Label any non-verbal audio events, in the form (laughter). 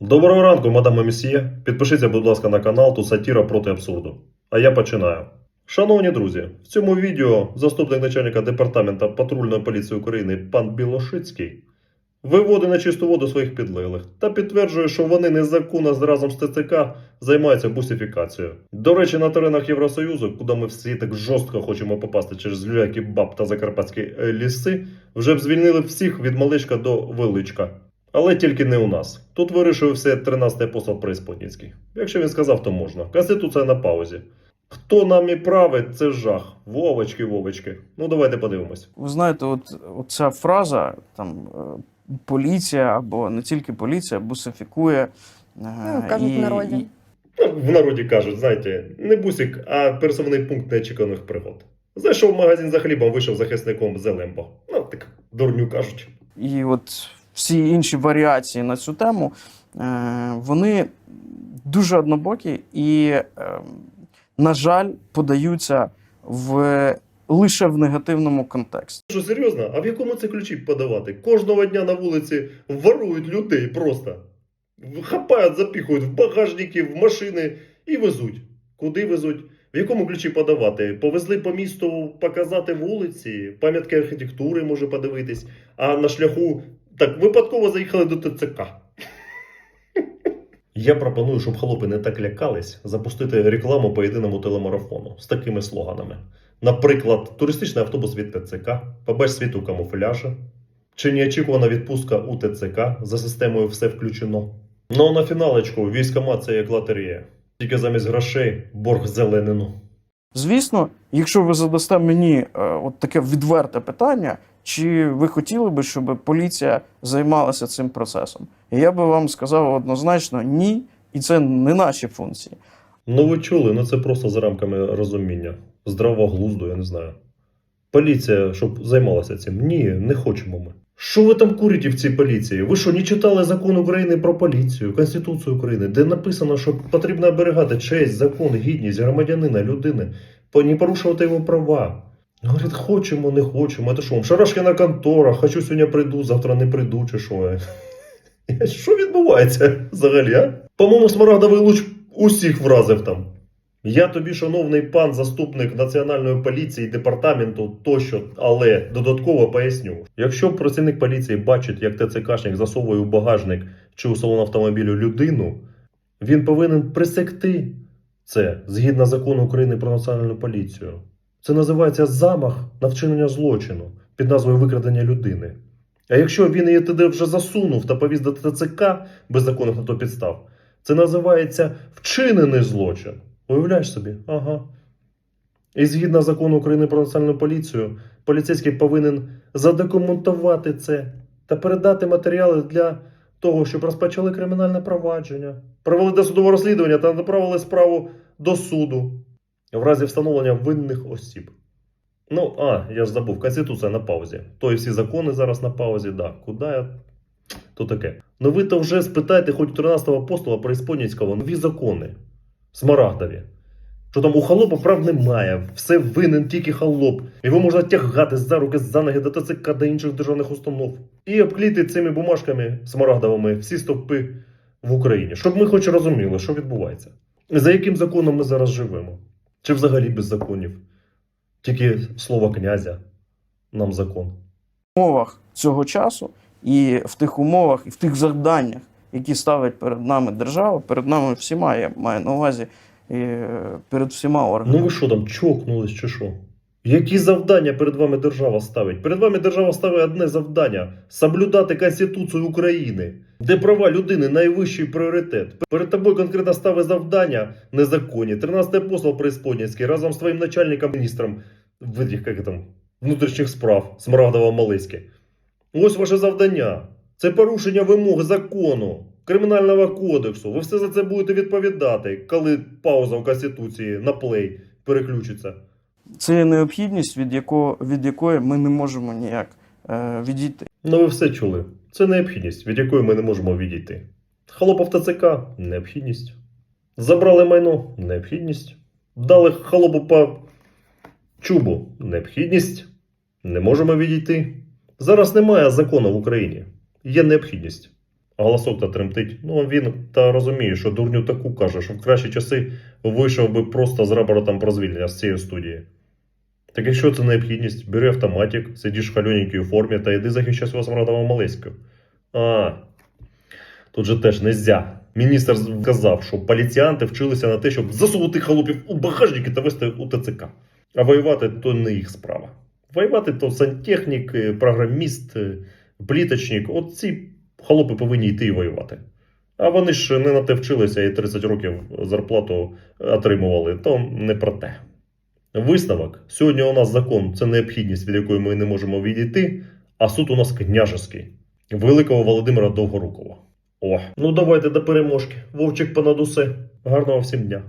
Доброго ранку, мадам Месьє. Підпишіться, будь ласка, на канал тут сатіра проти абсурду. А я починаю. Шановні друзі, в цьому відео заступник начальника департамента патрульної поліції України пан Білошицький виводить на чисту воду своїх підлеглих та підтверджує, що вони незаконно з- разом з ТЦК займаються бусифікацією. До речі, на теренах Євросоюзу, куди ми всі так жорстко хочемо попасти через люляки баб та закарпатські ліси, вже б звільнили всіх від маличка до величка. Але тільки не у нас. Тут вирішив все 13-й апостол Преисподнінський. Якщо він сказав, то можна. Конституція на паузі. Хто нам і править, це жах. Вовочки, вовочки. Ну давайте подивимось. Ви знаєте, от, от ця фраза там е, поліція або не тільки поліція бусифікує. е, Ну, кажуть в народі. і- В народі кажуть, знаєте, не бусик, а пересувний пункт неочікуваних пригод. Зайшов в магазин за хлібом, вийшов захисником Зелембо. Ну, так дурню кажуть. І от всі інші варіації на цю тему, е, вони дуже однобокі і, е, на жаль, подаються в, лише в негативному контексті. Що серйозно? А в якому це ключі подавати? Кожного дня на вулиці ворують людей просто. Хапають, запіхують в багажники, в машини і везуть. Куди везуть? В якому ключі подавати? Повезли по місту показати вулиці, пам'ятки архітектури може подивитись, а на шляху так випадково заїхали до ТЦК. Я пропоную, щоб хлопи не так лякались, запустити рекламу по єдиному телемарафону з такими слоганами. Наприклад, туристичний автобус від ТЦК, побач світ у камуфляжі, чи неочікувана відпустка у ТЦК за системою все включено. Ну а на фіналочку військомат це як лотерея. Тільки замість грошей борг зеленину. Звісно, якщо ви задасте мені е, от таке відверте питання, чи ви хотіли би, щоб поліція займалася цим процесом? Я би вам сказав однозначно ні, і це не наші функції. Ну ви чули, ну це просто за рамками розуміння. Здравого глузду, я не знаю. Поліція, щоб займалася цим. Ні, не хочемо ми. Що ви там курите в цій поліції? Ви що, не читали закон України про поліцію, Конституцію України, де написано, що потрібно оберігати честь, закон, гідність громадянина, людини, не порушувати його права. Говорить, хочемо, не хочемо. Це що? Шарашкіна контора, хочу сьогодні прийду, завтра не прийду, чи що? (laughs) Що відбувається взагалі, а? По-моєму, смарагдовий луч усіх вразив там. Я тобі, шановний пан заступник Національної поліції, департаменту тощо, але додатково поясню: якщо працівник поліції бачить, як ТЦКшник засовує у багажник чи у салон автомобілю людину, він повинен присекти це згідно закону України про національну поліцію. Це називається замах на вчинення злочину під назвою викрадення людини. А якщо він її туди вже засунув та повіз до ТЦК без законних на то підстав, це називається вчинений злочин. Уявляєш собі? Ага. І згідно закону України про національну поліцію, поліцейський повинен задокументувати це та передати матеріали для того, щоб розпочали кримінальне провадження, провели досудове розслідування та направили справу до суду в разі встановлення винних осіб. Ну, а, я ж забув, Конституція на паузі. То і всі закони зараз на паузі, да. Куди я? То таке. Ну ви то вже спитайте хоч 13-го апостола Преисподнінського нові закони. Смарагдові. Що там у холопа прав немає, все винен тільки холоп. Його можна тягати за руки, за ноги до ТЦК до інших державних установ. І обкліти цими бумажками смарагдовими всі стовпи в Україні. Щоб ми хоч розуміли, що відбувається. За яким законом ми зараз живемо? Чи взагалі без законів? Тільки слово князя нам закон. умовах цього часу і в тих умовах, і в тих завданнях, які ставить перед нами держава, перед нами всіма, я маю на увазі і е, перед всіма Ну ви що там, чокнулись чи що? Які завдання перед вами держава ставить? Перед вами держава ставить одне завдання соблюдати Конституцію України, де права людини найвищий пріоритет. Перед тобою конкретно ставить завдання незаконні. 13 апостол Преисподнінський разом з твоїм начальником міністром як там, внутрішніх справ Смарагдова Малиськи. Ось ваше завдання. Це порушення вимог закону, кримінального кодексу. Ви все за це будете відповідати, коли пауза в Конституції на плей переключиться. Це є необхідність, від, якого, від якої ми не можемо ніяк е, відійти. Ну ви все чули. Це необхідність, від якої ми не можемо відійти. Холопов ТЦК необхідність. Забрали майно необхідність. Дали холопу по чубу необхідність. Не можемо відійти. Зараз немає закону в Україні. Є необхідність. Голосок та тремтить. Ну він та розуміє, що дурню таку каже, що в кращі часи вийшов би просто з рапортом про звільнення з цієї студії. Так якщо це необхідність, бери автоматик, сидиш в хальоненькій формі та йди захищай свого смрадова Малеську. А, тут же теж нельзя. Міністр сказав, що поліціянти вчилися на те, щоб засунути халупів у багажники та вести у ТЦК. А воювати то не їх справа. Воювати то сантехнік, програміст, пліточник. От ці холопи повинні йти і воювати. А вони ж не на те вчилися і 30 років зарплату отримували, то не про те. Висновок. Сьогодні у нас закон це необхідність, від якої ми не можемо відійти, а суд у нас княжеский. Великого Володимира Довгорукова. О, ну давайте до переможки. Вовчик понад усе. Гарного всім дня.